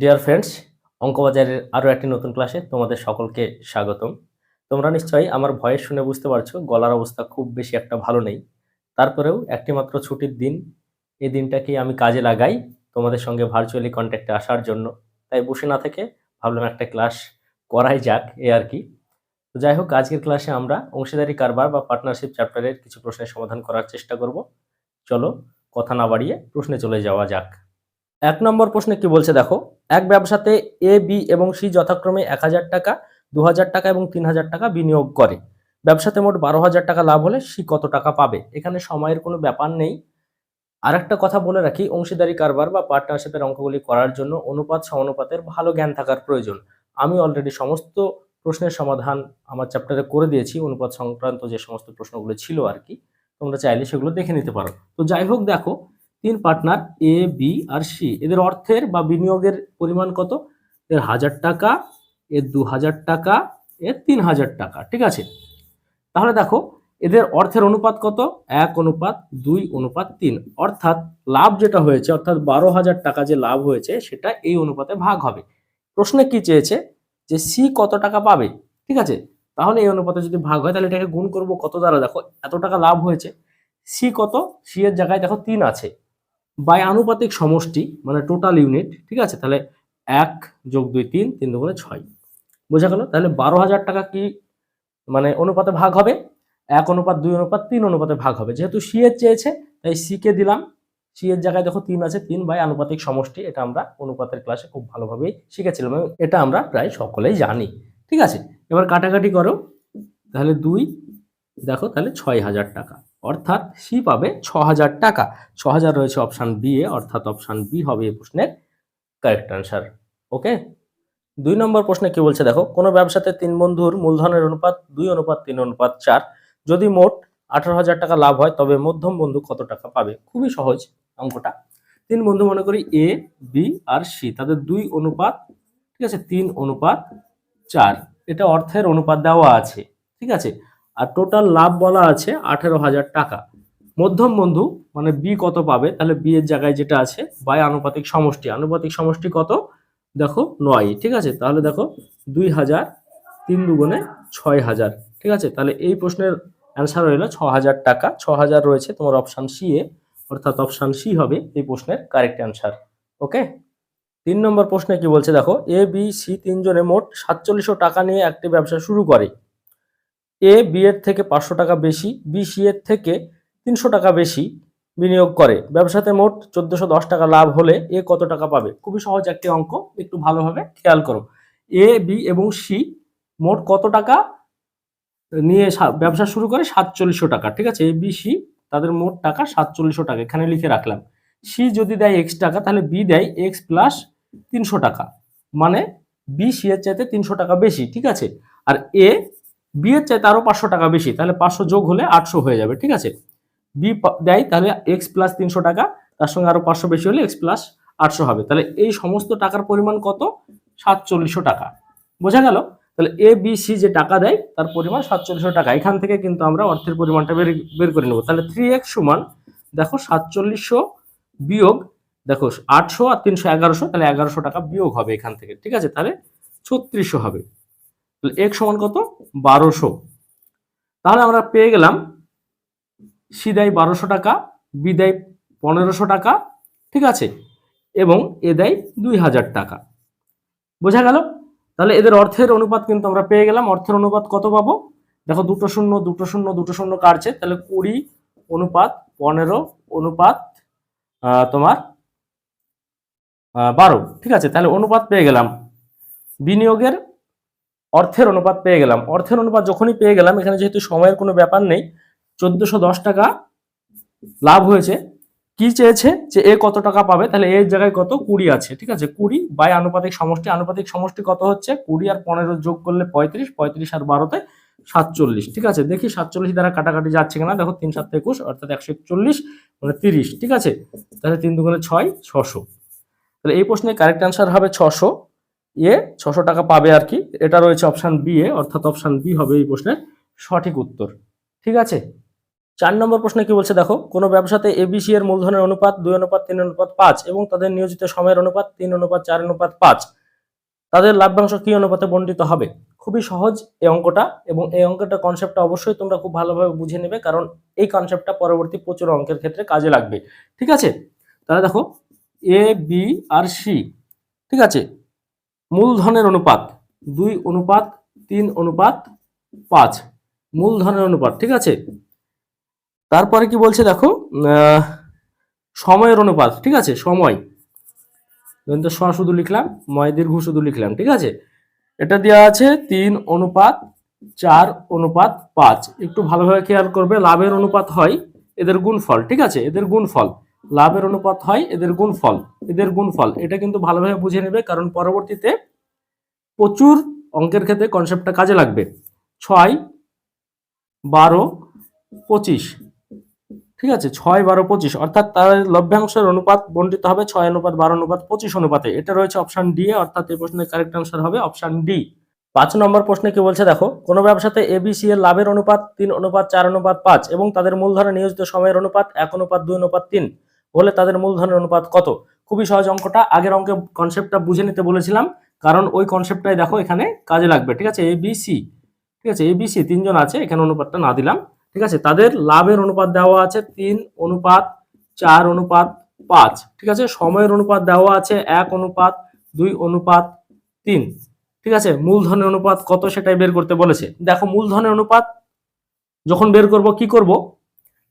Dear friends অঙ্কবাজারের আরও একটি নতুন ক্লাসে তোমাদের সকলকে স্বাগতম। তোমরা নিশ্চয়ই আমার ভয়েস শুনে বুঝতে পারছ, গলার অবস্থা খুব বেশি একটা ভালো নেই। তারপরেও একটি মাত্র ছুটির দিন, এই দিনটাকে আমি কাজে লাগাই তোমাদের সঙ্গে ভার্চুয়ালি কন্ট্যাক্টে আসার জন্য। তাই বসে না থেকে ভাবলাম একটা ক্লাস করাই যাক, এ আর কি। তো যাই হোক, আজকের ক্লাসে আমরা অংশীদারি কারবার বা পার্টনারশিপ চ্যাপ্টারের কিছু প্রশ্নের সমাধান করার চেষ্টা করব। চলো, কথা না বাড়িয়ে প্রশ্নে চলে যাওয়া যাক। এক নম্বর প্রশ্নে কি বলছে দেখো এক ব্যবসাতে এ বি এবং সি যথাক্রমে এক হাজার টাকা, দু হাজার টাকা এবং তিন হাজার টাকা বিনিয়োগ করে। ব্যবসাতে মোট বারো হাজার টাকা লাভ হলে সি কত টাকা পাবে? এখানে সময়ের কোনো ব্যাপার নেই। আর একটা কথা বলে রাখি, অংশীদারি কারবার বা পার্টনারশিপের অঙ্কগুলি করার জন্য অনুপাত, সমানুপাতের ভালো জ্ঞান থাকার প্রয়োজন। আমি অলরেডি সমস্ত প্রশ্নের সমাধান আমার চ্যাপ্টারে করে দিয়েছি, অনুপাত সংক্রান্ত যে সমস্ত প্রশ্নগুলো ছিল আর কি। তোমরা চাইলে সেগুলো দেখে নিতে পারো। তো যাই হোক, দেখো তিন পার্টনার এ বি আর সি এদের অর্থের বা বিনিয়োগের পরিমাণ কত? এর হাজার টাকা, এর দু হাজার টাকা, এর তিন হাজার টাকা। ঠিক আছে? তাহলে দেখো, এদের অর্থের অনুপাত কত? এক অনুপাত, দুই অনুপাত, তিন। অর্থাৎ লাভ যেটা হয়েছে, অর্থাৎ বারো হাজার টাকা যে লাভ হয়েছে, সেটা এই অনুপাতে ভাগ হবে। প্রশ্নে কি চেয়েছে? যে সি কত টাকা পাবে? ঠিক আছে? তাহলে এই অনুপাতে যদি ভাগ হয়, তাহলে এটাকে গুণ করব কত দ্বারা? দেখো, এত টাকা লাভ হয়েছে। সি কত? সি এর জায়গায় দেখো, তিন আছে। বাই আনুপাতিক সমষ্টি মানে টোটাল ইউনিট ঠিক আছে? তাহলে এক যোগ দুই তিন তিন দুগুণে ছয়। বোঝা গেল? তাহলে বারো হাজার টাকা কি মানে অনুপাতে ভাগ হবে? এক অনুপাত, দুই অনুপাত, তিন অনুপাতে ভাগ হবে। যেহেতু সি এর চেয়েছে, তাই সি কে দিলাম। সি এর জায়গায় দেখো তিন আছে, তিন বাই আনুপাতিক সমষ্টি, এটা আমরা অনুপাতের ক্লাসে খুব ভালোভাবেই শিখেছিলাম এটা আমরা প্রায় সকলেই জানি। ঠিক আছে? এবার কাটাকাটি করো। তাহলে দুই, দেখো তাহলে ছয় হাজার টাকা। অর্থাৎ সি পাবে ছ হাজার টাকা। ছ হাজার রয়েছে অপশান বি এ, অর্থাৎ অপশান বি হবে এই প্রশ্নের কারেক্ট অ্যান্সার ওকে দুই নম্বর প্রশ্নে কি বলছে দেখো, কোনো ব্যবসাতে তিন বন্ধুর মূলধনের অনুপাত দুই অনুপাত তিন অনুপাত চার। যদি মোট আঠারো হাজার টাকা লাভ হয়, তবে মধ্যম বন্ধু কত টাকা পাবে? খুবই সহজ অঙ্কটা। তিন বন্ধু মনে করি এ বি আর সি তাদের দুই অনুপাত, ঠিক আছে? তিন অনুপাত চার। এটা অর্থের অনুপাত দেওয়া আছে, ঠিক আছে? আর টোটাল লাভ বলা আছে আঠেরো হাজার টাকা। মধ্যম বন্ধু মানে বি কত পাবে? তাহলে বি এর জায়গায় যেটা আছে বাই আনুপাতিক সমষ্টি। আনুপাতিক সমষ্টি কত? দেখো নয়, ঠিক আছে? তাহলে দেখো দুই হাজার তিন দুগুণে ছয় হাজার, ঠিক আছে? তাহলে এই প্রশ্নের অ্যান্সার হইল ছ হাজার টাকা। ছ হাজার রয়েছে তোমার অপশান সি এ, অর্থাৎ অপশান সি হবে এই প্রশ্নের কারেক্ট অ্যান্সার ওকে তিন নম্বর প্রশ্নে কি বলছে? দেখো এ বি সি তিনজনে মোট সাতচল্লিশশো টাকা নিয়ে একটি ব্যবসা শুরু করে। এ, বি এর থেকে পাঁচশো টাকা বেশি, বি, সি এর থেকে তিনশো টাকা বেশি বিনিয়োগ করে। ব্যবসাতে মোট চোদ্দশো দশ টাকা লাভ হলে এ কত টাকা পাবে? খুবই সহজ একটি অঙ্ক, একটু ভালোভাবে খেয়াল করো। এ, বি এবং সি মোট কত টাকা? নিয়ে ব্যবসা শুরু করে সাতচল্লিশশো টাকা, ঠিক আছে? এ, বি, সি তাদের মোট টাকা সাতচল্লিশশো টাকা, এখানে লিখে রাখলাম। সি যদি দেয় এক্স টাকা, তাহলে বি দেয় এক্স প্লাস তিনশো টাকা। মানে বি, সি এর চাইতে তিনশো টাকা বেশি, ঠিক আছে? আর এ বি এর চাইতে আরও পাঁচশো টাকা বেশি, তাহলে পাঁচশো যোগ হলে আটশো হয়ে যাবে, ঠিক আছে? বি দেয়, তাহলে এক্স প্লাস তিনশো টাকা, তার সঙ্গে আরও পাঁচশো বেশি হলে এক্স প্লাস আটশো হবে। তাহলে এই সমস্ত টাকার পরিমাণ কত? সাতচল্লিশশো টাকা। বোঝা গেল? তাহলে এ বি সি যে টাকা দেয়, তার পরিমাণ সাতচল্লিশশো টাকা। এখান থেকে কিন্তু আমরা অর্থের পরিমাণটা বের বের করে নেব। তাহলে থ্রি এক্স সমান, দেখো সাতচল্লিশশো বিয়োগ, দেখো আটশো আর তিনশো এগারোশো, তাহলে এগারোশো টাকা বিয়োগ হবে এখান থেকে, ঠিক আছে? তাহলে ছত্রিশশো হবে। এক সমান কত? বারোশো। তাহলে আমরা পেয়ে গেলাম সি দেয় বারোশো টাকা বি দেয় পনেরোশো টাকা, ঠিক আছে? এবং এ দেয় দুই হাজার টাকা। বোঝা গেল? তাহলে এদের অর্থের অনুপাত কিন্তু আমরা পেয়ে গেলাম। অর্থের অনুপাত কত পাবো? দেখো দুটো শূন্য দুটো শূন্য দুটো শূন্য কাটছে। তাহলে কুড়ি অনুপাত পনেরো অনুপাত তোমার বারো। ঠিক আছে? তাহলে অনুপাত পেয়ে গেলাম। বিনিয়োগের অর্থের অনুপাত পেয়ে গেলাম। অর্থের অনুপাত যখনই পেয়ে গেলাম, এখানে যেহেতু সময়ের কোনো ব্যাপার নেই, চোদ্দশো দশ টাকা লাভ হয়েছে। কি চেয়েছে? যে এ কত টাকা পাবে? তাহলে এর জায়গায় কত? কুড়ি আছে, ঠিক আছে? কুড়ি বাই আনুপাতিক সমষ্টি। আনুপাতিক সমষ্টি কত হচ্ছে? কুড়ি আর পনেরো যোগ করলে পঁয়ত্রিশ পঁয়ত্রিশ আর বারোতে সাতচল্লিশ, ঠিক আছে? দেখি সাতচল্লিশ দ্বারা কাটাকাটি যাচ্ছে কিনা। দেখো তিন সাত একুশ, অর্থাৎ একশো একচল্লিশ মানে তিরিশ, ঠিক আছে? তাহলে তিন দুগুণে ছয়, ছশো। তাহলে এই প্রশ্নের কারেক্ট অ্যান্সার হবে ছশো। এ ছশো টাকা পাবে আর কি। এটা রয়েছে অপশান বি এ, অর্থাৎ অপশান বি হবে এই প্রশ্নের সঠিক উত্তর। ঠিক আছে? চার নম্বর প্রশ্নে কি বলছে? দেখো, কোনো ব্যবসাতে এবিসি এর মূলধনের অনুপাত, দুই অনুপাত, তিন অনুপাত, পাঁচ এবং তাদের নিয়োজিত সময়ের অনুপাত, তিন অনুপাত, চার অনুপাত, পাঁচ। তাদের লাভ্যাংশ কি অনুপাতে বণ্টিত হবে? খুবই সহজ এই অঙ্কটা এবং এই অঙ্কটা কনসেপ্টটা অবশ্যই তোমরা খুব ভালোভাবে বুঝে নেবে, কারণ এই কনসেপ্টটা পরবর্তী প্রচুর অঙ্কের ক্ষেত্রে কাজে লাগবে। ঠিক আছে? তাহলে দেখো এ বি আর সি ঠিক আছে? মূলধনের অনুপাত দুই অনুপাত তিন অনুপাত পাঁচ। মূলধনের অনুপাত, ঠিক আছে? তারপরে কি বলছে দেখো? সময়ের অনুপাত, ঠিক আছে? সময়। তো স শুধু লিখলাম, ময় দীর্ঘ শুধু লিখলাম, ঠিক আছে? এটা দেওয়া আছে তিন অনুপাত চার অনুপাত পাঁচ। একটু ভালোভাবে খেয়াল করবে, লাভের অনুপাত হয় এদের গুণফল, ঠিক আছে? এদের গুণফল। লাভের অনুপাত হয় এদের গুণফল। এদের গুণফল, এটা কিন্তু ভালোভাবে বুঝে নেবে, কারণ পরবর্তীতে প্রচুর অঙ্কের ক্ষেত্রে কনসেপ্টটা কাজে লাগবে। ছয় বারো পঁচিশ, ঠিক আছে? ছয় বারো পঁচিশ, অর্থাৎ তার লভ্যাংশের অনুপাত বন্টিত হবে ছয় অনুপাত বারো অনুপাত পঁচিশ অনুপাতে। এটা রয়েছে অপশান ডি অর্থাৎ এই প্রশ্নের কারেক্ট আনসার হবে অপশান ডি পাঁচ নম্বর প্রশ্নে কি বলছে? দেখো, কোনো ব্যবসাতে এবিসি এর লাভের অনুপাত তিন, অনুপাত চার, অনুপাত পাঁচ এবং তাদের মূলধনে নিয়োজিত সময়ের অনুপাত এক, অনুপাত দুই, অনুপাত তিন। হলে তাদের মূলধনের অনুপাত কত? খুবই সহজ অঙ্কটা। আগের অঙ্কে কনসেপ্টটা বুঝে নিতে বলেছিলাম, কারণ ওই কনসেপ্টটাই দেখো এখানে কাজে লাগবে, ঠিক আছে? এবিসি ঠিক আছে? এবিসি তিনজন আছে, এখানে অনুপাতটা না দিলাম, ঠিক আছে? তাদের লাভের অনুপাত দেওয়া আছে তিন অনুপাত চার অনুপাত পাঁচ, ঠিক আছে? সময়ের অনুপাত দেওয়া আছে এক অনুপাত দুই অনুপাত তিন, ঠিক আছে? মূলধনের অনুপাত কত সেটাই বের করতে বলেছে। দেখো, মূলধনের অনুপাত যখন বের করব, কি করব?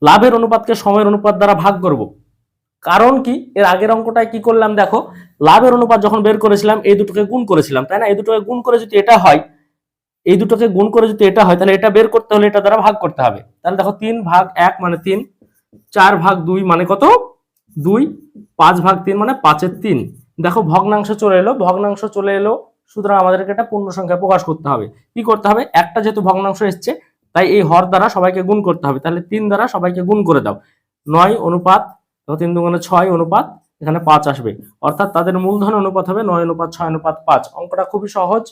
লাভের অনুপাতকে সময়ের অনুপাত দ্বারা ভাগ করব। কারণ কি? এর আগের অঙ্কটায় কি করলাম দেখো? লাভের অনুপাত যখন বের করেছিলাম, এই দুটোকে গুণ করেছিলাম, তাই না? এই দুটোকে গুণ করে যদি এটা হয়, এই দুটোকে গুণ করে যদি এটা হয়, তাহলে এটা বের করতে হলে এটা দ্বারা ভাগ করতে হবে। তাহলে দেখো তিন ভাগ এক মানে তিন, চার ভাগ দুই মানে কত? দুই, পাঁচ ভাগ তিন মানে পাঁচের তিন। দেখো ভগ্নাংশ চলে এলো, ভগ্নাংশ চলে এলো, সুতরাং আমাদেরকে এটা পূর্ণ সংখ্যা প্রকাশ করতে হবে। কি করতে হবে? একটা যেহেতু ভগ্নাংশ এসছে, তাই এই হর দ্বারা সবাইকে গুণ করতে হবে। তাহলে তিন দ্বারা সবাইকে গুণ করে দাও। নয় অনুপাত দেখো তিন দুগুণে ছয় অনুপাত এখানে পাঁচ আসবে। অর্থাৎ তাদের মূলধন অনুপাত হবে নয় অনুপাত ছয় অনুপাত পাঁচ। অঙ্কটা খুবই সহজ,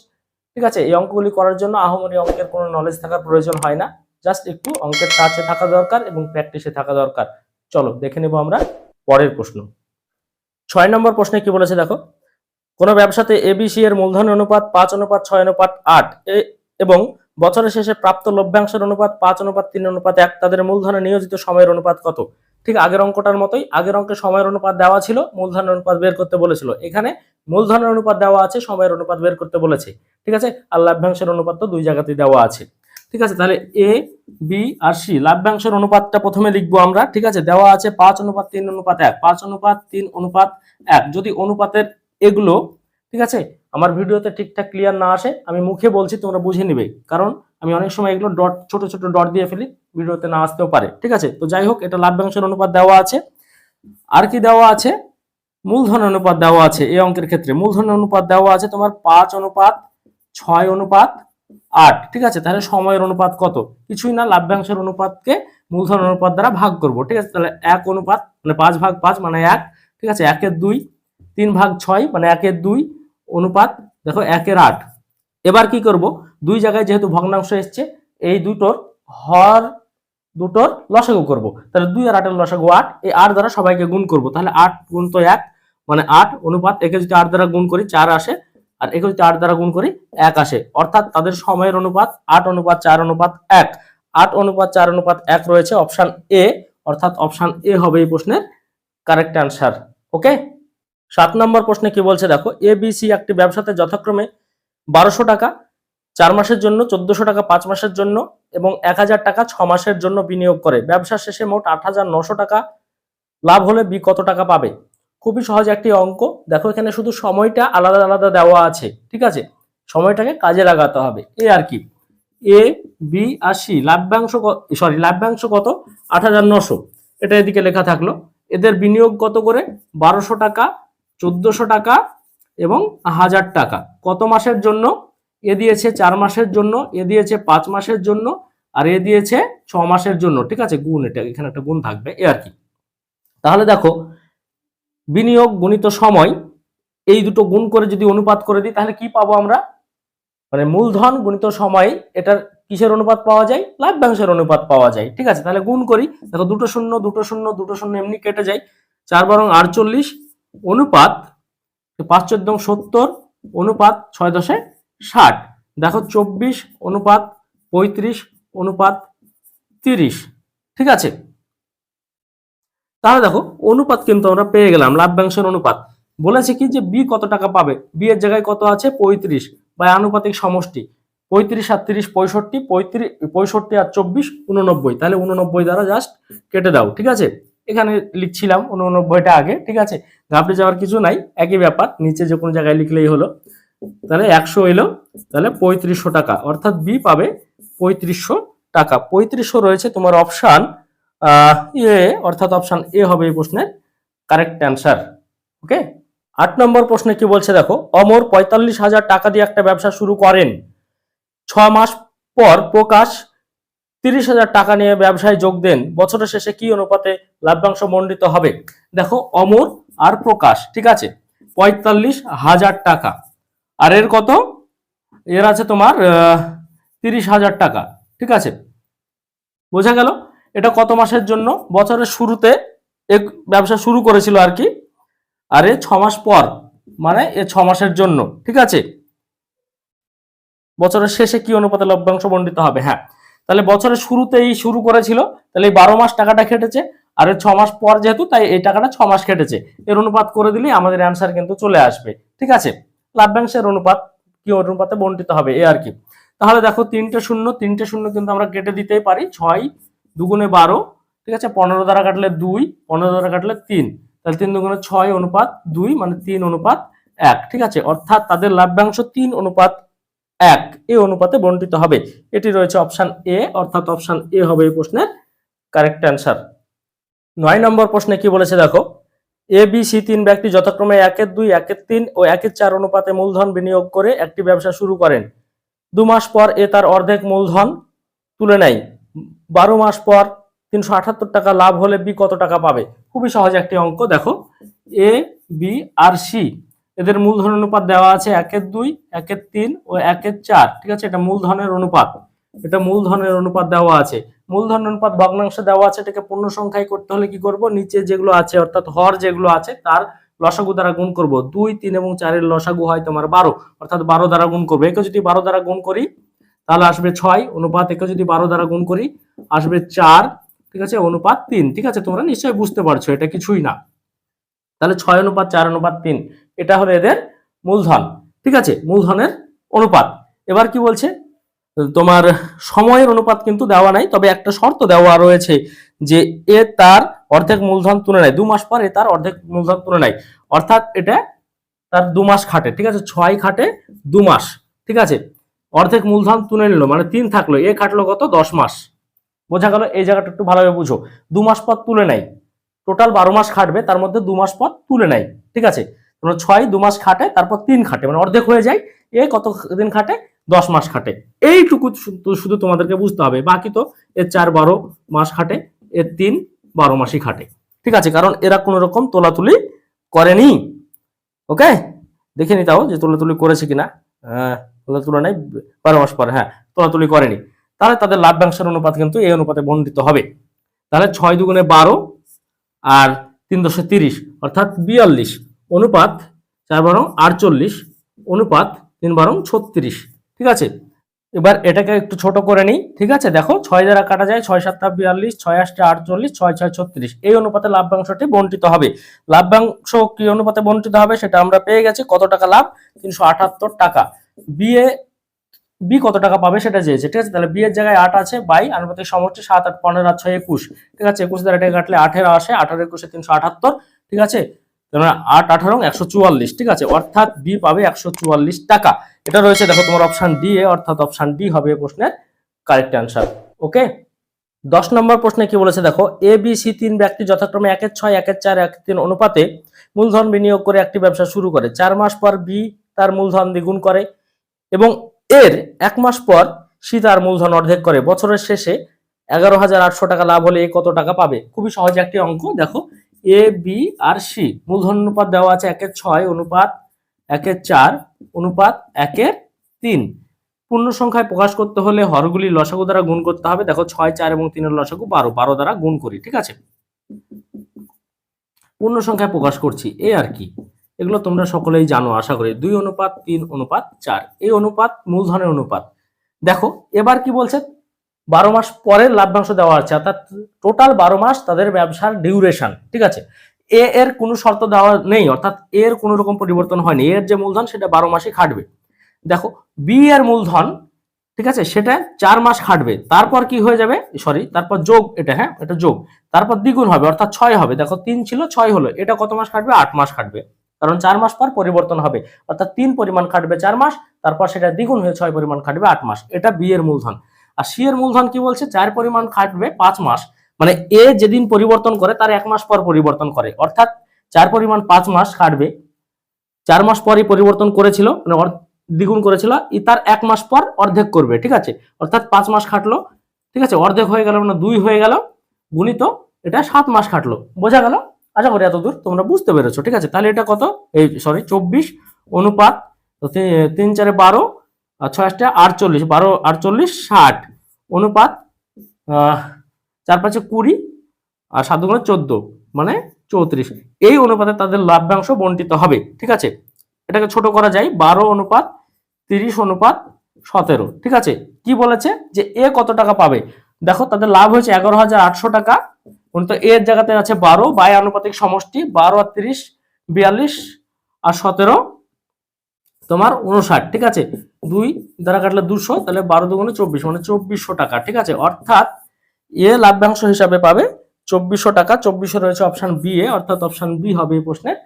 ঠিক আছে? এই অঙ্কগুলি করার জন্য আহমরি অঙ্কের কোনো নলেজ থাকার প্রয়োজন হয় না। জাস্ট একটু অঙ্কের টাচে থাকা দরকার এবং প্র্যাকটিসে থাকা দরকার। চলো, দেখে নেব আমরা পরের প্রশ্ন। ছয় নম্বর প্রশ্নে কি বলেছে দেখো? কোনো ব্যবসাতে এবিসি এর মূলধন অনুপাত পাঁচ অনুপাত ছয় অনুপাত আট। এবং বছরের শেষে প্রাপ্ত লভ্যাংশের অনুপাত পাঁচ অনুপাত তিন অনুপাত এক। তাদের মূলধনে নিয়োজিত সময়ের অনুপাত কত? ঠিক আগের অঙ্কটার মতোই, আগের অঙ্কে সময়ের অনুপাত দেওয়া ছিল, মূলধনের অনুপাত বের করতে বলেছিল। এখানে মূলধনের অনুপাত দেওয়া আছে, সময়ের অনুপাত বের করতে বলেছে। ঠিক আছে? আর লাভ্যাংশের অনুপাত তো দুই জায়গাতেই দেওয়া আছে। ঠিক আছে? তাহলে এ বি আর সি লাভ্যাংশের অনুপাতটা প্রথমে লিখব আমরা। ঠিক আছে? দেওয়া আছে পাঁচ অনুপাত, তিন অনুপাত এক। পাঁচ অনুপাত, তিন অনুপাত এক। যদি অনুপাতের এগুলো, ঠিক আছে? আমার ভিডিওতে ঠিকঠাক ক্লিয়ার না আসে, আমি মুখে বলছি, তোমরা বুঝে নিবে। কারণ আমি অনেক সময় এগুলো ডট ছোট ছোট ডট দিয়ে ফেলি। ভিডিওতে না আসতেও পারে, ঠিক আছে? তো যাই হোক, এটা লাভ্যাংশের অনুপাত দেওয়া আছে। আর কি দেওয়া আছে? মূলধন অনুপাত দেওয়া আছে এই অঙ্কের ক্ষেত্রে। মূলধন অনুপাত দেওয়া আছে তোমার পাঁচ অনুপাত, ছয় অনুপাত, আট, ঠিক আছে? তাহলে সময়ের অনুপাত কত? কিছুই না লাভ্যাংশের অনুপাতকে মূলধন অনুপাত দ্বারা ভাগ করব, ঠিক আছে? তাহলে এক অনুপাত মানে পাঁচ ভাগ পাঁচ মানে এক, ঠিক আছে? একের দুই, তিন ভাগ ছয় মানে একের দুই অনুপাত, দেখো, একের আট। এবার কি করব? দুই জায়গায় যেহেতু ভগ্নাংশ এসছে, এই দুটোর হর দুটোর লসাগু করব। তাহলে দুই আর আটের লসাগু আট, এই আট দ্বারা সবাইকে গুণ করব। তাহলে আট গুণ তো এক মানে আট অনুপাত একে যদি আট দ্বারা গুণ করি চার আসে, আর একে যদি আট দ্বারা গুণ করি এক আসে। অর্থাৎ তাদের সময়ের অনুপাত আট অনুপাত চার অনুপাত এক। আট অনুপাত চার অনুপাত এক রয়েছে অপশান এ, অর্থাৎ অপশান এ হবে এই প্রশ্নের কারেক্ট অ্যান্সার। ওকে? সাত নম্বর প্রশ্নে কি বলছে দেখো, এ বি সি একটি ব্যবসাতে যথাক্রমে বারোশো টাকা চার মাসের জন্য, চোদ্দশো টাকা পাঁচ মাসের জন্য এবং এক হাজার টাকা ছ মাসের জন্য বিনিয়োগ করে। ব্যবসার শেষে মোট আট হাজার নশো টাকা লাভ হলে বি কত টাকা পাবে? খুবই সহজ একটি অঙ্ক। দেখো এখানে শুধু সময়টা আলাদা আলাদা দেওয়া আছে, ঠিক আছে? সময়টাকে কাজে লাগাতে হবে। এ আর কি? এ, বি আর সি, লাভ্যাংশ সরি লাভ্যাংশ কত? আট হাজার নশো। এটা এদিকে লেখা থাকল। এদের বিনিয়োগ কত করে? বারোশো টাকা, চোদ্দশো টাকা এবং হাজার টাকা। কত মাসের জন্য? এ দিয়েছে চার মাসের জন্য, এ দিয়েছে পাঁচ মাসের জন্য, আর এ দিয়েছে ছ মাসের জন্য। ঠিক আছে? গুণ, এটা এখানে একটা গুণ থাকবে, এ আর কি। তাহলে দেখো, বিনিয়োগ, গণিত, সময়, এই দুটো গুণ করে যদি অনুপাত করে দিই, তাহলে কি পাবো আমরা? মানে মূলধন, গণিত, সময়, এটার কিসের অনুপাত পাওয়া যায়? লাভ্যাংশের অনুপাত পাওয়া যায়। ঠিক আছে? তাহলে গুণ করি, দেখো দুটো শূন্য দুটো শূন্য দুটো শূন্য এমনি কেটে যায়। চার বরং আটচল্লিশ, অনুপাত পাঁচ চোদ্দ সত্তর, অনুপাত ছয় দশে ষাট। দেখো চব্বিশ অনুপাত পঁয়ত্রিশ অনুপাত তিরিশ। ঠিক আছে? তাহলে দেখো, অনুপাত কিন্তু আমরা পেয়ে গেলাম, লাভ্যাংশের অনুপাত। বলেছে কি যে বি কত টাকা পাবে? বি এর জায়গায় কত আছে? পঁয়ত্রিশ। বা আনুপাতিক সমষ্টি। পঁয়ত্রিশ আর তিরিশ, পঁয়ষট্টি, পঁয়ত্রিশ, পঁয়ষট্টি আর চব্বিশ উননব্বই তাহলে উননব্বই দ্বারা জাস্ট কেটে দাও, ঠিক আছে? এখানে লিখছিলাম উননব্বইটা আগে, ঠিক আছে? ঘাবড়ে যাওয়ার কিছু নাই, একই ব্যাপার, নিচে যে কোনো জায়গায় লিখলেই হলো। তাহলে একশো এলো, তাহলে পঁয়ত্রিশশো টাকা। অর্থাৎ বি পাবে পঁয়ত্রিশশো টাকা। পঁয়ত্রিশশো রয়েছে তোমার অপশান এ অর্থাৎ অপশান এ হবে এই প্রশ্নের কারেক্ট অ্যান্সার ওকে আট নম্বর প্রশ্নে কি বলছে দেখো, অমর পঁয়তাল্লিশ হাজার টাকা দিয়ে একটা ব্যবসা শুরু করেন। ছ মাস পর প্রকাশ, তিরিশ হাজার টাকা নিয়ে ব্যবসায় যোগ দেন। বছরের শেষে কি অনুপাতে লাভ্যাংশ মণ্ডিত হবে? দেখো, অমর আর প্রকাশ, ঠিক আছে? পঁয়তাল্লিশ হাজার টাকা। আর এর কত? এর আছে তোমার তিরিশ হাজার টাকা, ঠিক আছে? বোঝা গেল? এটা কত মাসের জন্য? বছরের শুরুতে এক, ব্যবসা শুরু করেছিল আর কি। আর এ ছ মাস পর মানে এ ছ মাসের জন্য, ঠিক আছে? বছরের শেষে কি অনুপাতে লভ্যাংশ বণ্ডিত হবে? হ্যাঁ। তাহলে বছরের শুরুতেই শুরু করেছিল, তাহলে এই বারো মাস টাকাটা খেটেছে, আর ছ মাস পর যেহেতু, তাই এই টাকাটা ছ মাস কেটেছে এর অনুপাত করে দিলেই আমাদের অ্যান্সার কিন্তু চলে আসবে, ঠিক আছে? লাভ্যাংশের অনুপাত, কি অনুপাতে বণ্টিত হবে, এ আর কি। তাহলে দেখো তিনটে শূন্য তিনটে শূন্য কিন্তু আমরা কেটে দিতেই পারি, ছয় দুগুণে বারো, ঠিক আছে? পনেরো দ্বারা কাটলে দুই, পনেরো দ্বারা কাটলে তিন। তাহলে তিন দুগুণে ছয় অনুপাত দুই মানে তিন অনুপাত এক, ঠিক আছে? অর্থাৎ তাদের লাভ্যাংশ তিন অনুপাত এক এই অনুপাতে বন্টিত হবে। এটি রয়েছে অপশান এ, অর্থাৎ অপশান এ হবে এই প্রশ্নের কারেক্ট অ্যান্সার। নয় নম্বর প্রশ্নে কি বলেছে দেখো? এ বি সি তিন ব্যক্তি যথাক্রমে একের দুই, একের তিন ও একের চার অনুপাতে মূলধন বিনিয়োগ করে একটি ব্যবসা শুরু করেন। দু মাস পর এ তার অর্ধেক মূলধন তুলে নেয়। বারো মাস পর তিনশো আঠাত্তর টাকা লাভ হলে বি কত টাকা পাবে? খুবই সহজ একটি অঙ্ক, দেখো। এ বি আর সি এদের মূলধন অনুপাত দেওয়া আছে একের দুই, একের তিন ও একের চার। ঠিক আছে, এটা মূলধনের অনুপাত। এটা মূলধনের অনুপাত দেওয়া আছে। মূলধন অনুপাত ভগ্নাংশ দেওয়া আছে, এটাকে পূর্ণ সংখ্যায় করতে হলে কি করব? নিচে যেগুলো আছে, অর্থাৎ হর যেগুলো আছে, তার লসাগু দ্বারা গুণ করব। দুই, তিন এবং চারের লসাগু হয় তোমার বারো, অর্থাৎ বারো দ্বারা গুণ করব। একে যদি বারো দ্বারা গুণ করি, তাহলে আসবে ছয়, অনুপাত একে যদি বারো দ্বারা গুণ করি, আসবে চার, ঠিক আছে? অনুপাত তিন, ঠিক আছে? তোমরা নিশ্চয়ই বুঝতে পারছ, এটা কিছুই না। তাহলে ছয় অনুপাত চার, অনুপাত তিন, এটা হলো এদের মূলধন, ঠিক আছে? মূলধনের অনুপাত। এবার কি বলছে? তোমার সময়ের অনুপাত কিন্তু দেওয়া নাই, তবে একটা শর্ত দেওয়া রয়েছে যে এ তার অর্ধেক মূলধন তুলে নেয়, দু মাস পর তার অর্ধেক মূলধন তুলে নেয়। অর্থাৎ এটা তার দু মাস খাটে, ঠিক আছে? ছয় খাটে দু মাস, ঠিক আছে? অর্ধেক মূলধন তুলে নিল মানে তিন থাকল, এ খাটলো কত? দশ মাস। বোঝা গেল, এই জায়গাটা একটু ভালোভাবে বুঝো। দু মাস পর তুলে নেয়, টোটাল বারো মাস খাটবে, তার মধ্যে দু মাস পর তুলে নেয়, ঠিক আছে? ছয় দু মাস খাটে, তারপর তিন খাটে মানে অর্ধেক হয়ে যায়, এ কত দিন খাটে? দশ মাস খাটে। এইটুকু শুধু তোমাদেরকে বুঝতে হবে। বাকি তো এর চার বারো মাস খাটে, এর তিন বারো মাসই খাটে। ঠিক আছে? কারণ এরা কোনো রকম তোলাতুলি করেনি। ওকে? দেখে নি তাও যে তোলাতুলি করেছে কিনা। তোলাতুলি নাই, বারো মাস পরে হ্যাঁ তোলাতুলি করেনি। তাহলে তাদের লাভ্যাংশের অনুপাত কিন্তু এই অনুপাতে বন্ধিত হবে। তাহলে ছয় দুগুণে বারো আর তিন দশে তিরিশ, অর্থাৎ বিয়াল্লিশ। অনুপাত চার বারং আটচল্লিশ, অনুপাত তিন বারং ছত্রিশ। ঠিক আছে? এবার এটাকে একটু ছোট করে নিই, ঠিক আছে? দেখো, ছয় দ্বারা কাটা যায় ছয় সাতটা বিয়াল্লিশ, ছয় আটটা আটচল্লিশ, ছয় ছয় ছত্রিশ। এই অনুপাতে লাভ্যাংশটি বন্টিত হবে। লাভ্যাংশ কি অনুপাতে বন্টিত হবে সেটা আমরা পেয়ে গেছি কত টাকা লাভ? তিনশো আটাত্তর টাকা। বিয়ে বি কত টাকা পাবে সেটা চেয়েছে, ঠিক আছে? তাহলে বি এর জায়গায় আট আছে, বাই, আনুপাতিক সমষ্টি সাত আট, পনেরো আট, ছয় একুশ। ঠিক আছে? একুশ দ্বারা এটাকে কাটলে আঠেরো আসে, আঠারো একুশে তিনশো আটাত্তর, ঠিক আছে? আট, আঠারো, একশো চুয়াল্লিশ, ঠিক আছে? অর্থাৎ বি পাবে একশো চুয়াল্লিশ টাকা। এটা রয়েছে, দেখো, তোমার অপশন ডি এ, অর্থাৎ অপশন ডি হবে প্রশ্নের কারেক্ট অ্যান্সার ওকে দশ নম্বর প্রশ্নে কি বলেছে, দেখো এ বি সি তিন ব্যক্তি যথাক্রমে একের ছয় একের চার, এক তিন অনুপাতে মূলধন বিনিয়োগ করে একটি ব্যবসা শুরু করে। চার মাস পর বি তার মূলধন দ্বিগুণ করে এবং এর এক মাস পর সি তার মূলধন অর্ধেক করে। বছরের শেষে এগারো হাজার আটশো টাকা লাভ হলে কত টাকা পাবে? খুবই সহজ একটি অঙ্ক, দেখো। এ বি আর সি মূলধন অনুপাত দেওয়া আছে একের ছয়, অনুপাত একের চার, অনুপাত একের তিন। পূর্ণ সংখ্যায় প্রকাশ করতে হলে হরগুলি লসাগু দ্বারা গুণ করতে হবে। দেখো ছয়, চার এবং তিনের লসাগু বারো বারো দ্বারা গুণ করি, ঠিক আছে? পূর্ণ সংখ্যায় প্রকাশ করছি এ আর কি? এগুলো তোমরা সকলেই জানো, আশা করি। দুই অনুপাত, তিন অনুপাত, চার। এই অনুপাত মূলধনের অনুপাত। দেখো, এবার কি বলছে? বারো মাস পরের লাভ্যাংশ দেওয়া আছে অর্থাৎ টোটাল বারো মাস তাদের ব্যবসার ডিউরেশন ঠিক আছে? এ, এর কোনো শর্ত দেওয়া নেই, অর্থাৎ এর কোনো রকম পরিবর্তন হয়নি। এর যে মূলধন, সেটা বারো মাসই খাটবে। দেখো বি এর মূলধন, ঠিক আছে, সেটা চার মাস খাটবে। তারপর কি হয়ে যাবে? সরি তারপর যোগ এটা হ্যাঁ এটা যোগ। তারপর দ্বিগুণ হবে, অর্থাৎ ছয় হবে। দেখো, তিন ছিল, ছয় হলো। এটা কত মাস খাটবে? আট মাস খাটবে। কারণ চার মাস পর পরিবর্তন হবে। অর্থাৎ তিন পরিমাণ খাটবে চার মাস, তারপর সেটা দ্বিগুণ হয়ে ছয় পরিমাণ খাটবে আট মাস। এটা বি এর মূলধন। আর সি এর মূলধন কি বলছে? চার পরিমাণ খাটবে পাঁচ মাস। মানে এ যেদিন পরিবর্তন করে, তার এক মাস পর পরিবর্তন করে। অর্থাৎ চার পরিমাণ পাঁচ মাস খাটবে চার মাস পরই পরিবর্তন করেছিল মানে দ্বিগুণ করেছিল, ই তার এক মাস পর অর্ধেক করবে, ঠিক আছে? অর্থাৎ পাঁচ মাস খাটলো ঠিক আছে? অর্ধেক হয়ে গেল মানে দুই হয়ে গেল, গুণিত এটা সাত মাস খাটলো বোঝা গেল? আশা করি এতদূর তোমরা বুঝতে পেরেছ, ঠিক আছে? তাহলে এটা কত? এই সরি চব্বিশ অনুপাত তিন চারে বারো ছয় আটটা আটচল্লিশ, বারো, আটচল্লিশ, ষাট। অনুপাত চার পাঁচে কুড়ি আর সাত দুগুণে চোদ্দ মানে চৌত্রিশ। এই অনুপাতে তাদের লাভ্যাংশ বন্টিত হবে, ঠিক আছে? এটাকে ছোট করা যায়, বারো অনুপাত, তিরিশ অনুপাত, সতেরো, ঠিক আছে? কি বলেছে? যে এ কত টাকা পাবে? দেখো, তাদের লাভ হয়েছে এগারো হাজার আটশো টাকা। তো এর জায়গাতে আছে বারো, বাই আনুপাতিক সমষ্টি, বারো আর তিরিশ, বিয়াল্লিশ আর সতেরো। তোমার উনষাট ঠিক আছে? দুই দ্বারা কাটলে দুশো, তাহলে বারো দুগুণে চব্বিশ মানে চব্বিশশো টাকা, ঠিক আছে? অর্থাৎ এ লাভ্যাংশ হিসাবে পাবে চব্বিশশো টাকা। চব্বিশশো রয়েছে অপশান বি এ, অর্থাৎ অপশান বি হবে এই প্রশ্নের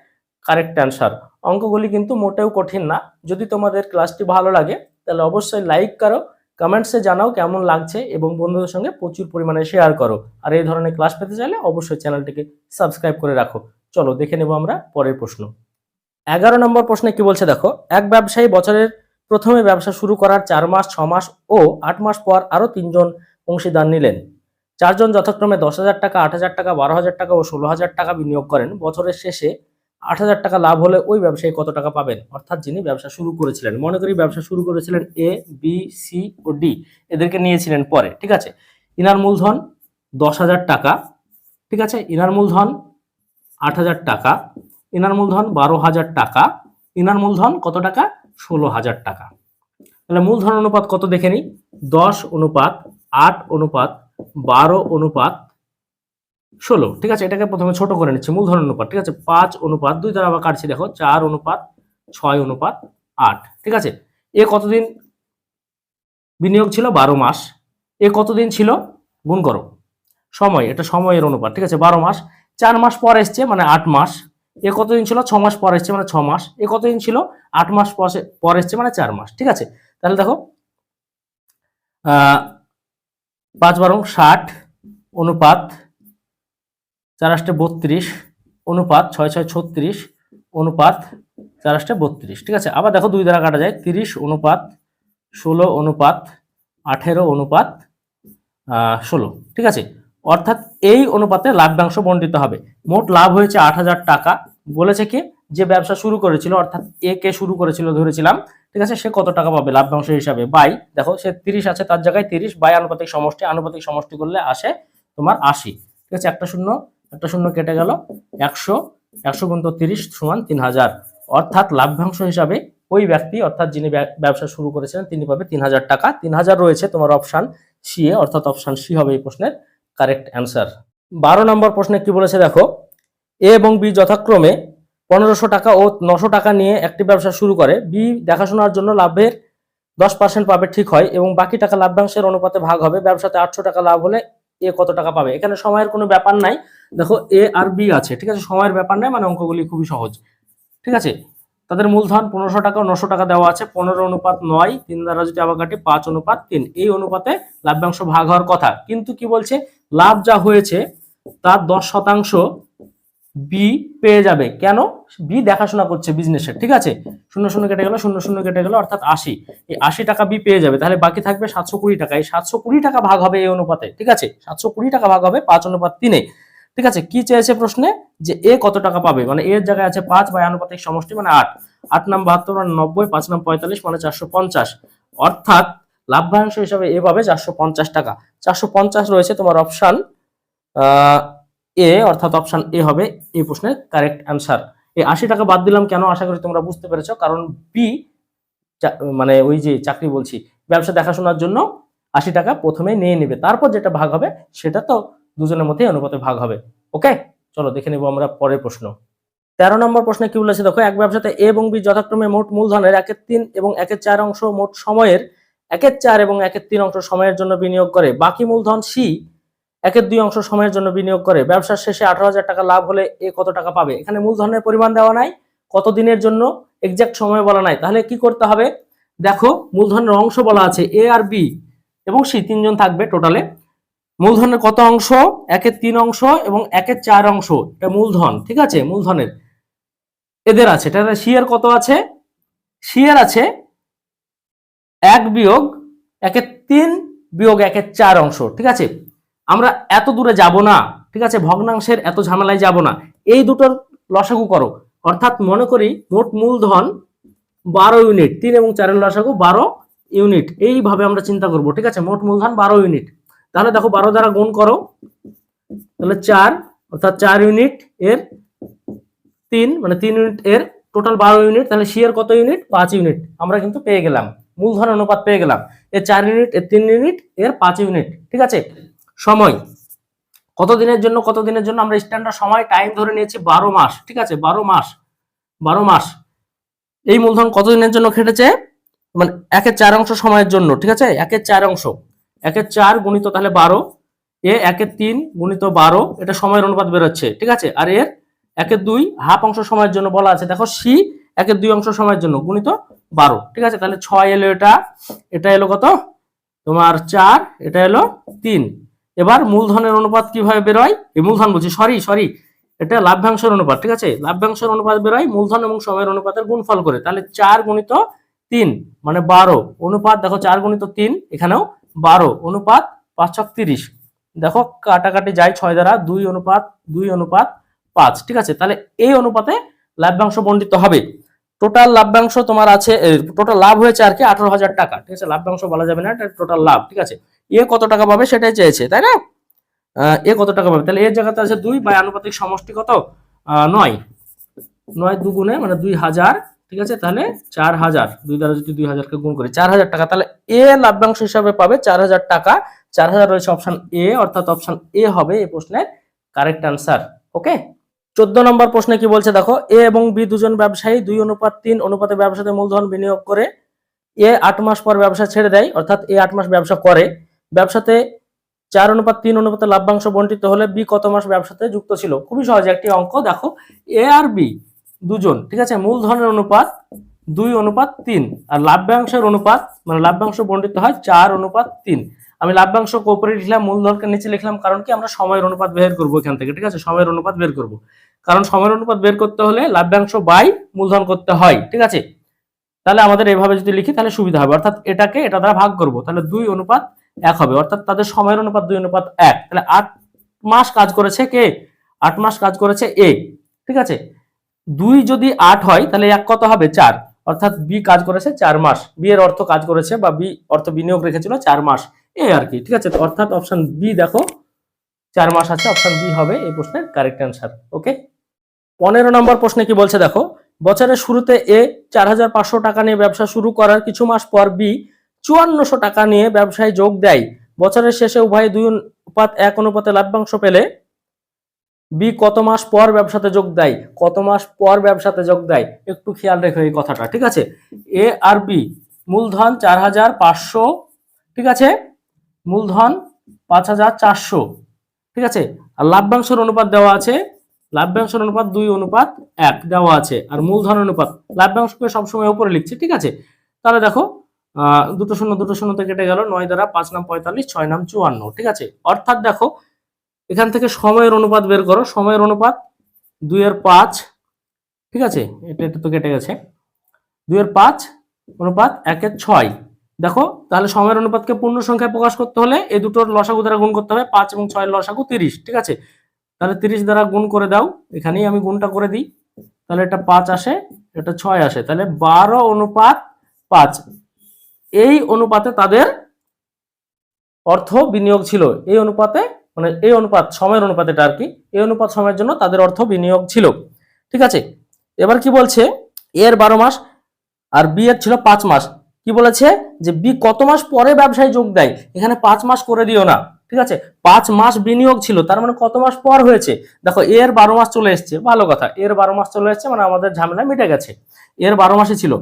কারেক্ট অ্যান্সার অঙ্কগুলি কিন্তু মোটেও কঠিন না। যদি তোমাদের ক্লাসটি ভালো লাগে, তাহলে অবশ্যই লাইক করো কমেন্টসে জানাও কেমন লাগছে এবং বন্ধুদের সঙ্গে প্রচুর পরিমাণে শেয়ার করো। আর এই ধরনের ক্লাস পেতে চাইলে অবশ্যই চ্যানেলটিকে সাবস্ক্রাইব করে রাখো। চলো, দেখে নেব আমরা পরের প্রশ্ন। এগারো নম্বর প্রশ্নে কি বলছে দেখো, এক ব্যবসায়ী বছরের প্রথমে ব্যবসা শুরু করার চার মাস, ছ মাস ও আট মাস পর আরও তিনজন অংশীদার নিলেন। চারজন যথাক্রমে দশ হাজার টাকা, আট হাজার টাকা, বারো হাজার টাকা ও ষোলো হাজার টাকা বিনিয়োগ করেন। বছরের শেষে আট হাজার টাকা লাভ হলে ওই ব্যবসায়ী কত টাকা পাবেন? অর্থাৎ যিনি ব্যবসা শুরু করেছিলেন। মনে করি ব্যবসা শুরু করেছিলেন এ, বি, সি ও ডি। এদেরকে নিয়েছিলেন পরে, ঠিক আছে? ইনার মূলধন দশ হাজার টাকা, ঠিক আছে? ইনার মূলধন আট হাজার টাকা ইনার মূলধন বারো হাজার টাকা ইনার মূলধন কত টাকা? ষোলো হাজার টাকা। তাহলে মূলধন অনুপাত কত দেখে নিই? দশ অনুপাত আট অনুপাত বারো অনুপাত ষোলো। ঠিক আছে, এটাকে প্রথমে ছোট করে নিচ্ছি, মূলধন অনুপাত। ঠিক আছে, পাঁচ অনুপাত দুই দ্বারা আবার কাটছি, দেখো, চার অনুপাত ছয় অনুপাত আট। ঠিক আছে, এ কতদিন বিনিয়োগ ছিল? বারো মাস। এ কতদিন ছিল? গুণ করো। সময়, এটা সময়ের অনুপাত। ঠিক আছে, বারো মাস। চার মাস পর এসছে মানে আট মাস। এ কতদিন ছিল? ছ মাস পর এসছে মানে ছ মাস। এ কতদিন ছিল? আট মাস পর- এসছে মানে চার মাস, ঠিক আছে? তাহলে দেখো পাঁচ বারো ষাট অনুপাত চার আষ্টে বত্রিশ, অনুপাত ছয় ছয় ছত্রিশ, অনুপাত চার আষ্টে বত্রিশ, ঠিক আছে? আবার দেখো দুই দ্বারা কাটা যায়, তিরিশ অনুপাত ষোলো অনুপাত আঠেরো অনুপাত ষোলো, ঠিক আছে? অর্থাৎ এই অনুপাতে লাভ্যাংশ বন্টিত হবে। মোট লাভ হয়েছে আট হাজার টাকা। বলেছে কি? যে ব্যবসা শুরু করেছিল, অর্থাৎ এ কে শুরু করেছিল ধরেছিলাম, ঠিক আছে? সে কত টাকা পাবে লাভ্যাংশ হিসাবে? বাই, দেখো, সে তিরিশ আছে, তার জায়গায় তিরিশ, বাই আনুপাতিক সমষ্টি আনুপাতিক সমষ্টি করলে আসে তোমার আশি। ঠিক আছে, একটা শূন্য একটা শূন্য কেটে গেল, একশো একশো গুণিত তিরিশ সমান তিন হাজার। অর্থাৎ লাভ্যাংশ হিসাবে ওই ব্যক্তি, অর্থাৎ যিনি ব্যব- ব্যবসা শুরু করেছিলেন, তিনি পাবে তিন হাজার টাকা। তিন হাজার রয়েছে তোমার অপশান সি এ, অর্থাৎ অপশান সি হবে এই প্রশ্নের। কারেক্ট অ্যান্সার বারো নম্বর প্রশ্নে কি বলেছে দেখো? এ এবং বি যথাক্রমে পনেরোশো টাকা ও নশো টাকা নিয়ে একটি ব্যবসা শুরু করে। বি দেখাশোনার জন্য লাভের দশ পার্সেন্ট পাবে ঠিক হয় এবং বাকি টাকা লাভ্যাংশের অনুপাতে ভাগ হবে। ব্যবসাতে আটশো টাকা লাভ হলে এ কত টাকা পাবে? এখানে সময়ের কোনো ব্যাপার নাই। দেখো এ আর বি আছে, ঠিক আছে? সময়ের ব্যাপার নাই মানে অঙ্কগুলি খুবই সহজ। ঠিক আছে? তাদের মূলধন পনেরোশো টাকা ও নশো টাকা দেওয়া আছে। পনেরো অনুপাত নয়, তিন দ্বারা যদি আবার কাটি, পাঁচ অনুপাত তিন। এই অনুপাতে লাভ্যাংশ ভাগ হওয়ার কথা। কিন্তু কি বলছে? লাভ যা হয়েছে, তার দশ শতাংশ বি পেয়ে যাবে। কেন? বি দেখাশোনা করছে বিজনেসের ঠিক আছে? শূন্য শূন্য কেটে গেল, শূন্য শূন্য কেটে গেল, অর্থাৎ আশি। এই আশি টাকা বি পেয়ে যাবে, তাহলে বাকি থাকবে সাতশো কুড়ি টাকা। এই সাতশো কুড়ি টাকা ভাগ হবে এই অনুপাতে, ঠিক আছে? সাতশো কুড়ি টাকা ভাগ হবে পাঁচ অনুপাত তিনে, ঠিক আছে? কি চেয়েছে প্রশ্নে? যে এ কত টাকা পাবে? মানে এর জায়গায় আছে পাঁচ বাই আনুপাতিক সমষ্টি মানে আট। আট নাম বাহাত্তর মানে নব্বই, পাঁচ নাম পঁয়তাল্লিশ মানে চারশো পঞ্চাশ। অর্থাৎ লাভ্যাংশ হিসাবে এ পাবে চারশো পঞ্চাশ টাকা। চারশো পঞ্চাশ রয়েছে তোমার অপশান এ, অর্থাৎ অপশান এ হবে এই প্রশ্নের কারেক্ট অ্যান্সার এই আশি টাকা বাদ দিলাম কেন? আশা করি তোমরা বুঝতে পেরেছ। কারণ বি মানে ওই যে চাকরি বলছি, ব্যবসা দেখাশোনার জন্য আশি টাকা প্রথমে নিয়ে নেবে। তারপর যেটা ভাগ হবে, সেটা তো দুজনের মধ্যে অনুপাতে ভাগ হবে। ওকে চলো, দেখে নেব আমরা পরের প্রশ্ন। তেরো নম্বর প্রশ্নে কি বলেছে? দেখো, এক ব্যবসাতে এ এবং বি যথাক্রমে মোট মূলধনের একের তিন এবং একের চার অংশ মোট সময়ের একের চার এবং একের তিন অংশ সময়ের জন্য বিনিয়োগ করে। বাকি মূলধন সি, একের দুই অংশ সময়ের জন্য বিনিয়োগ করে। ব্যবসার শেষে আঠারো হাজার টাকা লাভ হলে এ কত টাকা পাবে? এখানে মূলধনের পরিমাণ দেওয়া নাই, কত দিনের জন্য এক্সাক্ট সময় বলা নাই। তাহলে কি করতে হবে? দেখো, মূলধনের অংশ বলা আছে এ আর বি এবং সি, তিনজন থাকবে টোটালে। মূলধনের কত অংশ? একের তিন অংশ এবং একের চার অংশ। এটা মূলধন, ঠিক আছে? মূলধনের। এদের আছে এটা সি এর কত আছে? সি এর আছে এক বিয়োগ, একে তিন বিয়োগ একের চার অংশ, ঠিক আছে? আমরা এত দূরে যাব না, ঠিক আছে? ভগ্নাংশের এত ঝামেলায় যাব না। এই দুটোর লসাগু করো। অর্থাৎ মনে করি মোট মূলধন বারো ইউনিট, তিন এবং চারের লসাগু বারো ইউনিট। এইভাবে আমরা চিন্তা করব, ঠিক আছে? মোট মূলধন বারো ইউনিট। তাহলে দেখো বারো দ্বারা গুণ করো। তাহলে চার, অর্থাৎ চার ইউনিট এর তিন মানে তিন ইউনিট এর টোটাল বারো ইউনিট, তাহলে এর কত ইউনিট? পাঁচ ইউনিট। আমরা কিন্তু পেয়ে গেলাম। মূলধন অনুপাত পেয়ে গেলাম। এর চার ইউনিট এর তিন ইউনিট এর পাঁচ ইউনিট ঠিক আছে? সময়। কত দিনের জন্য, কত দিনের জন্য? আমরা স্ট্যান্ডার্ড সময় টাইম ধরে নিয়েছি বারো মাস, ঠিক আছে? বারো মাস বারো মাস। এই মূলধন কত দিনের জন্য খেটেছে? মানে একের চার অংশ সময়ের জন্য, ঠিক আছে? একের চার অংশ। একের চার গুণিত তাহলে বারো। এ একের তিন গুণিত বারো, এটা সময়ের অনুপাত বেরোচ্ছে, ঠিক আছে? আর এর একের দুই, হাফ অংশ সময়ের জন্য বলা আছে। দেখো, সি একের দুই অংশ সময়ের জন্য, গুণিত বারো, ঠিক আছে? তাহলে ছয় এলো এটা এটা এলো কত? তোমার চার, এটা এলো তিন। এবার মূলধনের অনুপাত কীভাবে বেরোয়? এই মূলধন বলছি সরি সরি এটা লাভ্যাংশের অনুপাত, ঠিক আছে? লাভ্যাংশের অনুপাত বেরোয় মূলধন এবং সময়ের অনুপাতের গুণফল করে, তাহলে চার গুণিত তিন মানে বারো। অনুপাত, দেখো, চার গুণিত তিন, এখানেও বারো। অনুপাত পাঁচ ছক তিরিশ। দেখো, কাটাকাটি যায় ছয় দ্বারা, দুই অনুপাত দুই অনুপাত পাঁচ, ঠিক আছে? তাহলে এই অনুপাতে লাভ্যাংশ বন্ডিত হবে। টোটাল লাভ্যাংশ তোমার আছে টোটাল লাভ হয়েছে আর কি আঠারো হাজার টাকা। ঠিক আছে, লাভ্যাংশ বলা যাবে না টোটাল লাভ, ঠিক আছে? এ কত টাকা পাবে সেটাই চেয়েছে, তাই না? এ কত টাকা পাবে? তাহলে এর জায়গাতে আছে দুই বা আনুপাতিক সমষ্টি কত? নয়। নয় দুগুণে মানে দুই হাজার, ঠিক আছে? তাহলে চার হাজার। দুই দ্বারা যদি দুই হাজারকে গুণ করি, চার হাজার টাকা। তাহলে এ লাভ্যাংশ হিসাবে পাবে চার হাজার টাকা। চার হাজার রয়েছে অপশান এ অর্থাৎ অপশান এ হবে এই প্রশ্নের কারেক্ট আনসার ওকে চোদ্দ নম্বর প্রশ্নে কি বলছে? দেখো, এ এবং বি দুজন ব্যবসায়ী, দুই অনুপাত তিন অনুপাতে ব্যবসাতে মূলধন বিনিয়োগ করে এ আট মাস পর ব্যবসা ছেড়ে দেয়, অর্থাৎ এ আট মাস ব্যবসা করে। ব্যবসাতে চার অনুপাত তিন অনুপাতে লাভ্যাংশ বন্টিত হলে বি কত মাস ব্যবসাতে যুক্ত ছিল? খুবই সহজ একটি অঙ্ক, দেখো, এ আর বি দুজন, ঠিক আছে? মূলধনের অনুপাত দুই, অনুপাত তিন, আর লাভ্যাংশের অনুপাত মানে লাভ্যাংশ বন্টিত হয় চার, অনুপাত তিন। আমি লাভ্যাংশ উপরে লিখলাম মূলধনকে নিচে লিখলাম, কারণ কি আমরা সময়ের অনুপাত বের করব এখান থেকে, ঠিক আছে? সময়ের অনুপাত বের করব। কারণ সময়ের অনুপাত বের করতে হলে লাভ্যাংশ বাই মূলধন করতে হয়, ঠিক আছে? তাহলে আমাদের এভাবে যদি লিখি, তাহলে সুবিধা হবে। অর্থাৎ এটাকে, এটা দ্বারা ভাগ করব, তাহলে দুই অনুপাত এক হবে। অর্থাৎ তাদের সময়ের অনুপাত দুই অনুপাত এক। তাহলে আট মাস কাজ করেছে কে? আট মাস কাজ করেছে এ, ঠিক আছে? দুই যদি আট হয়, তাহলে এক কত হবে? চার। অর্থাৎ বি কাজ করেছে চার মাস। বি এর অর্থ কাজ করেছে বা বি অর্থ বিনিয়োগ রেখেছিল চার মাস। এ আর কি, ঠিক আছে? অর্থাৎ অপশন বি দেখো, চার মাস আছে অপশন বি হবে এই প্রশ্নের কারেক্ট অ্যান্সার ওকে পনেরো নম্বর প্রশ্নে কি বলছে দেখো, বছরের শুরুতে এ চার হাজার পাঁচশো টাকা নিয়ে ব্যবসা শুরু করার কিছু মাস পর বি চুয়ান্নশো টাকা নিয়ে ব্যবসায় যোগ দেয়। বছরের শেষে উভয়ে দুই অনুপাত এক অনুপাতে লাভ্যাংশ পেলে বি কত মাস পর ব্যবসাতে যোগ দেয়? কত মাস পর ব্যবসাতে যোগ দেয়? একটু খেয়াল রেখো এই কথাটা, ঠিক আছে? এ আর বি, মূলধন চার হাজার পাঁচশো, ঠিক আছে? মূলধন পাঁচ হাজার চারশো। ঠিক আছে? আর লাভ্যাংশের অনুপাত দেওয়া আছে, লাভ্যাংশের অনুপাত দুই, অনুপাত এক দেওয়া আছে। আর মূলধন অনুপাত লাভ্যাংশকে সবসময় উপরে লিখছে, ঠিক আছে? তাহলে দেখো দুটো শূন্য, দুটো শূন্যতে কেটে গেল, নয় দ্বারা পাঁচ নাম পঁয়তাল্লিশ, ছয় নাম চুয়ান্ন, ঠিক আছে? অর্থাৎ দেখো, এখান থেকে সময়ের অনুপাত বের করো, সময়ের অনুপাত দুইয়ের পাঁচ, ঠিক আছে? এটা এটা তো কেটে গেছে। দুইয়ের পাঁচ, অনুপাত একের ছয়। দেখো, তাহলে সময়ের অনুপাতকে পূর্ণ সংখ্যায় প্রকাশ করতে হলে এই দুটোর লসাগু দ্বারা গুণ করতে হবে পাঁচ এবং ছয়ের লসাগু তিরিশ, ঠিক আছে? তাহলে তিরিশ দ্বারা গুণ করে দাও, এখানেই আমি গুণটা করে দিই। তাহলে এটা পাঁচ আসে, এটা ছয় আসে, তাহলে বারো অনুপাত পাঁচ। এই অনুপাতে তাদের অর্থ বিনিয়োগ ছিল। এই অনুপাতে মানে এই অনুপাত, সময়ের অনুপাত এটা আর কি, এই অনুপাত সময়ের জন্য তাদের অর্থ বিনিয়োগ ছিল। ঠিক আছে? এবার কি বলছে? এর বারো মাস আর বি এর ছিল পাঁচ মাস। কি বলেছে? যে বি কত মাস পরে ব্যবসায় যোগ দেয়? এখানে পাঁচ মাস করে দিও না, ঠিক আছে? পাঁচ মাস বিনিয়োগ ছিল, তার মানে কত মাস পর হয়েছে? দেখো এর বারো মাস চলে এসছে, ভালো কথা। এর বারো মাস চলে এসছে মানে আমাদের ঝামেলা মিটে গেছে। এর বারো মাসে ছিল।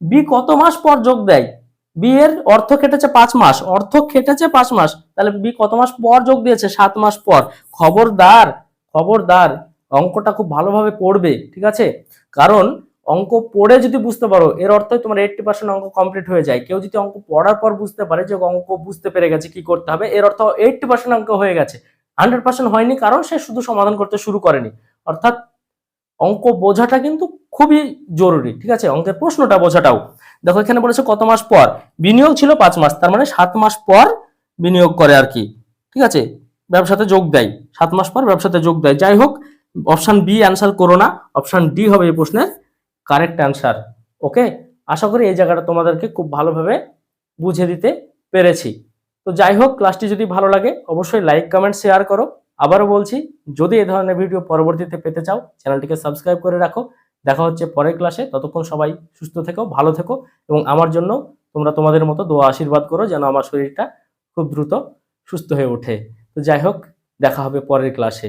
বি কত মাস পর যোগ দেয়? বি এর অর্থ কেটেছে পাঁচ মাস, অর্থ কেটেছে পাঁচ মাস। তাহলে বি কত মাস পর যোগ দিয়েছে? সাত মাস পর। খবরদার খবরদার, অঙ্কটা খুব ভালোভাবে পড়বে, ঠিক আছে? কারণ অঙ্ক পড়ে যদি বুঝতে পারো, এর অর্থই তোমার এইটটি পার্সেন্ট অঙ্ক কমপ্লিট হয়ে যায়। কেউ যদি অঙ্ক পড়ার পর বুঝতে পারে যে অঙ্ক বুঝতে পেরে গেছে, কি করতে হবে, এর অর্থ এইটটি পার্সেন্ট অঙ্ক হয়ে গেছে। হান্ড্রেড পার্সেন্ট হয়নি কারণ সে শুধু সমাধান করতে শুরু করেনি। অর্থাৎ অঙ্ক বোঝাটা কিন্তু খুবই জরুরি, ঠিক আছে? অঙ্কের প্রশ্নটা বোঝাটাও। দেখো, এখানে বলেছে কত মাস পর? বিনিয়োগ ছিল পাঁচ মাস, তার মানে সাত মাস পর বিনিয়োগ করে আর কি, ঠিক আছে? ব্যবসাতে যোগ দেয়, সাত মাস পর ব্যবসাতে যোগ দেয়। যাই হোক অপশন বি অ্যান্সার করো না অপশন ডি হবে এই প্রশ্নের। কারেক্ট অ্যান্সার ওকে আশা করি এই জায়গাটা তোমাদেরকে খুব ভালোভাবে বুঝে দিতে পেরেছি। তো যাই হোক ক্লাসটি যদি ভালো লাগে, অবশ্যই লাইক কমেন্ট শেয়ার করো। আবারও বলছি, যদি এই ধরনের ভিডিও পরবর্তীতে পেতে চাও চ্যানেলটিকে সাবস্ক্রাইব করে রাখো। দেখা হচ্ছে পরের ক্লাসে ততক্ষণ সবাই সুস্থ থেকো, ভালো থেকো, এবং আমার জন্য তোমরা তোমাদের মতো দোয়া, আশীর্বাদ করো যেন আমার শরীরটা খুব দ্রুত সুস্থ হয়ে ওঠে। তো যাই হোক, দেখা হবে পরের ক্লাসে